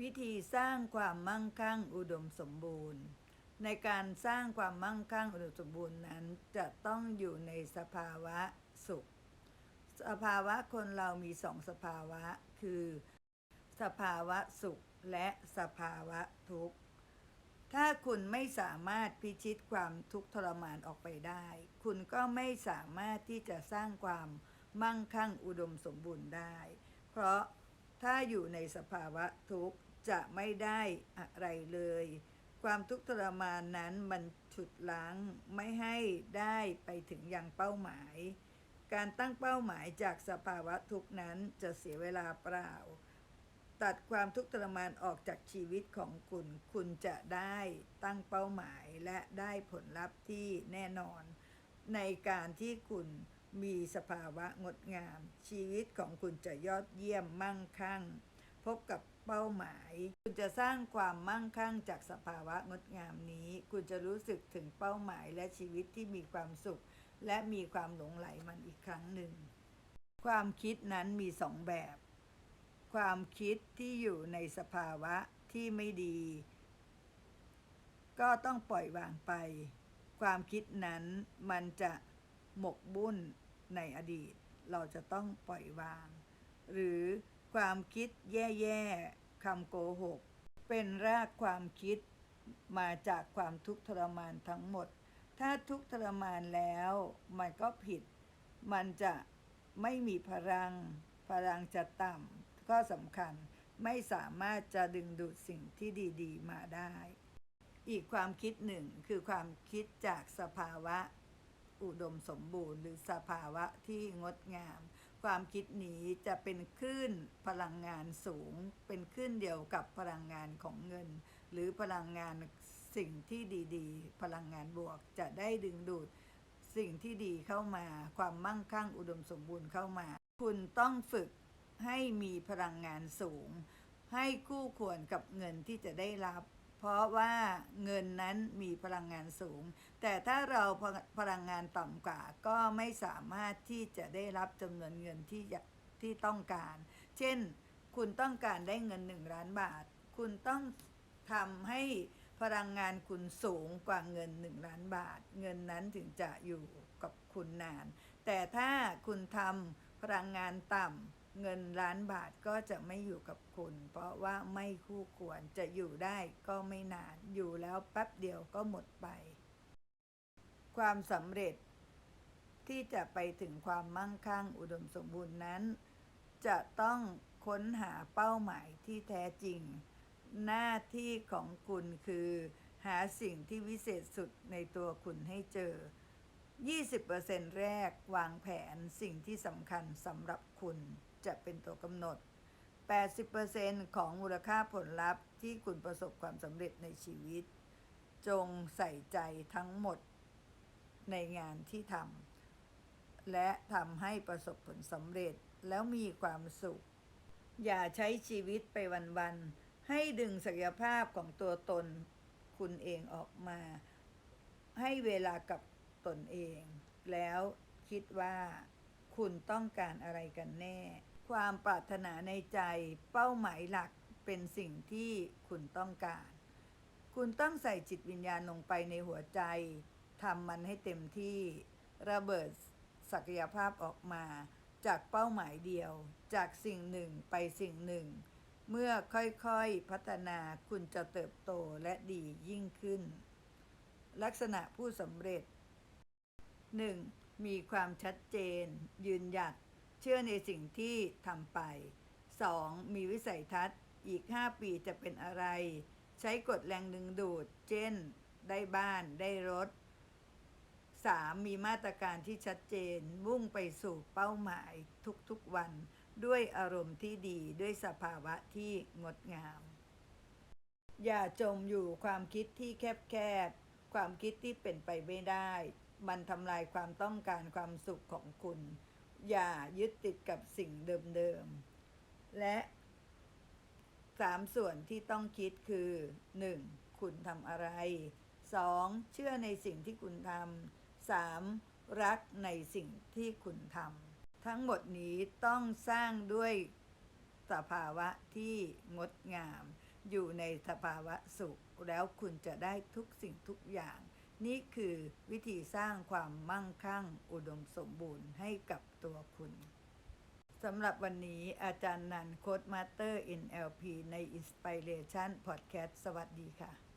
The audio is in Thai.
วิธีสร้างความมั่งคั่งอุดมสมบูรณ์ ในการสร้างความมั่งคั่งอุดมสมบูรณ์นั้นจะต้องอยู่ในสภาวะสุข สภาวะคนเรามีสองสภาวะคือ สภาวะสุขและสภาวะทุกข์ถ้าคุณไม่สามารถพิชิตความทุกข์ทรมานออกไปได้ คุณก็ไม่สามารถที่จะสร้างความมั่งคั่งอุดมสมบูรณ์ได้ เพราะ ถ้าอยู่ในสภาวะทุกข์จะไม่ได้อะไรเลย ความทุกข์ทรมานนั้นมันฉุดล้างไม่ให้ได้ไปถึงยังเป้าหมาย การตั้งเป้าหมายจากสภาวะทุกข์นั้นจะเสียเวลาเปล่า ตัดความทุกข์ทรมานออกจากชีวิตของคุณ คุณจะได้ตั้งเป้าหมายและได้ผลลัพธ์ที่แน่นอน ในการที่คุณ มีสภาวะงดงาม ชีวิตของคุณจะยอดเยี่ยมมั่งคั่ง พบกับเป้าหมาย คุณจะสร้างความมั่งคั่งจากสภาวะงดงามนี้ คุณจะรู้สึกถึงเป้าหมายและชีวิตที่มีความสุข และมีความหลงไหลมันอีกครั้งหนึ่ง ความคิดนั้นมีสองแบบ ความคิดที่อยู่ในสภาวะที่ไม่ดี ก็ต้องปล่อยวางไป ความคิดนั้นมันจะ หมกบุ่นในอดีต เราจะต้องปล่อยวาง หรือความคิดแย่ๆคำโกหก เป็นรากความคิดมาจากความทุกข์ทรมานทั้งหมด ถ้าทุกข์ทรมานแล้ว มันก็ผิด มันจะไม่มีพลัง พลังจะต่ำก็สำคัญไม่สามารถจะดึงดูดสิ่งที่ดี ๆ มาได้ อีกความคิดหนึ่งคือความคิดจากสภาวะ อุดมสมบูรณ์หรือสภาวะที่งดงาม ความคิดนี้จะเป็นคลื่นพลังงานสูง เป็นคลื่นเดียวกับพลังงานของเงิน หรือพลังงานสิ่งที่ดีๆ พลังงานบวกจะได้ดึงดูดสิ่งที่ดีเข้ามา ความมั่งคั่งอุดมสมบูรณ์เข้ามา คุณต้องฝึกให้มีพลังงานสูง ให้คู่ควรกับเงินที่จะได้รับ เพราะว่าเงินนั้นมีพลังงานสูง แต่ถ้าเราพลังงานต่ำกว่าก็ไม่สามารถที่จะได้รับจำนวนเงินที่ที่ต้องการ เช่น คุณต้องการได้เงิน 1 ล้านบาท คุณต้องทำให้พลังงานคุณสูงกว่าเงิน 1 ล้านบาท เงินนั้นถึงจะอยู่กับคุณนาน แต่ถ้าคุณทำ พลังงานต่ำเงินล้านบาทก็จะไม่อยู่กับคุณ เพราะว่าไม่คู่ควรจะอยู่ได้ก็ไม่นานอยู่แล้วแป๊บเดียวก็หมดไป ความสำเร็จที่จะไปถึงความมั่งคั่งอุดมสมบูรณ์นั้น จะต้องค้นหาเป้าหมายที่แท้จริง หน้าที่ของคุณคือ หาสิ่งที่วิเศษสุดในตัวคุณให้เจอ 20%แรกวางแผนสิ่งที่สำคัญสำหรับคุณจะเป็นตัวกำหนด 80%ของมูลค่าผลลัพธ์ที่คุณประสบความสำเร็จในชีวิต จงใส่ใจทั้งหมดในงานที่ทำและทำให้ประสบผลสำเร็จแล้วมีความสุข อย่าใช้ชีวิตไปวันๆ ให้ดึงศักยภาพของตัวตนคุณเองออกมา ให้เวลากับ ตนเอง แล้วคิดว่าคุณต้องการอะไรกันแน่ ความปรารถนาในใจเป้าหมายหลักเป็นสิ่งที่คุณต้องการ คุณต้องใส่จิตวิญญาณลงไปในหัวใจทำมันให้เต็มที่ระเบิดศักยภาพออกมา จากเป้าหมายเดียว จากสิ่งหนึ่งไปสิ่งหนึ่ง เมื่อค่อยๆพัฒนาคุณจะเติบโตและดียิ่งขึ้น ลักษณะผู้สำเร็จ 1. มีความชัดเจน ยืนหยัด เชื่อในสิ่งที่ทำไป 2. มีวิสัยทัศน์ อีก 5 ปีจะเป็นอะไร ใช้กฎแรงดึงดูด เช่น ได้บ้าน ได้รถ 3. มีมาตรการที่ชัดเจน มุ่งไปสู่เป้าหมายทุกๆวัน ด้วยอารมณ์ที่ดี ด้วยสภาวะที่งดงาม อย่าจมอยู่ความคิดที่แคบๆ ความคิดที่เป็นไปไม่ได้ มันทำลายความต้องการความสุขของคุณ อย่ายึดติดกับสิ่งเดิมๆ และสามส่วนที่ต้องคิดคือ 1. คุณทำอะไร 2. เชื่อในสิ่งที่คุณทำ 3. รักในสิ่งที่คุณทำทั้งหมดนี้ต้องสร้างด้วยสภาวะที่งดงาม อยู่ในสภาวะสุข แล้วคุณจะได้ทุกสิ่งทุกอย่าง นี่คือวิธีสร้างความมั่งคั่งอุดมสมบูรณ์ให้กับตัวคุณสำหรับวันนี้อาจารย์นันโคดมาสเตอร์ NLP ใน Inspiration Podcast สวัสดีค่ะ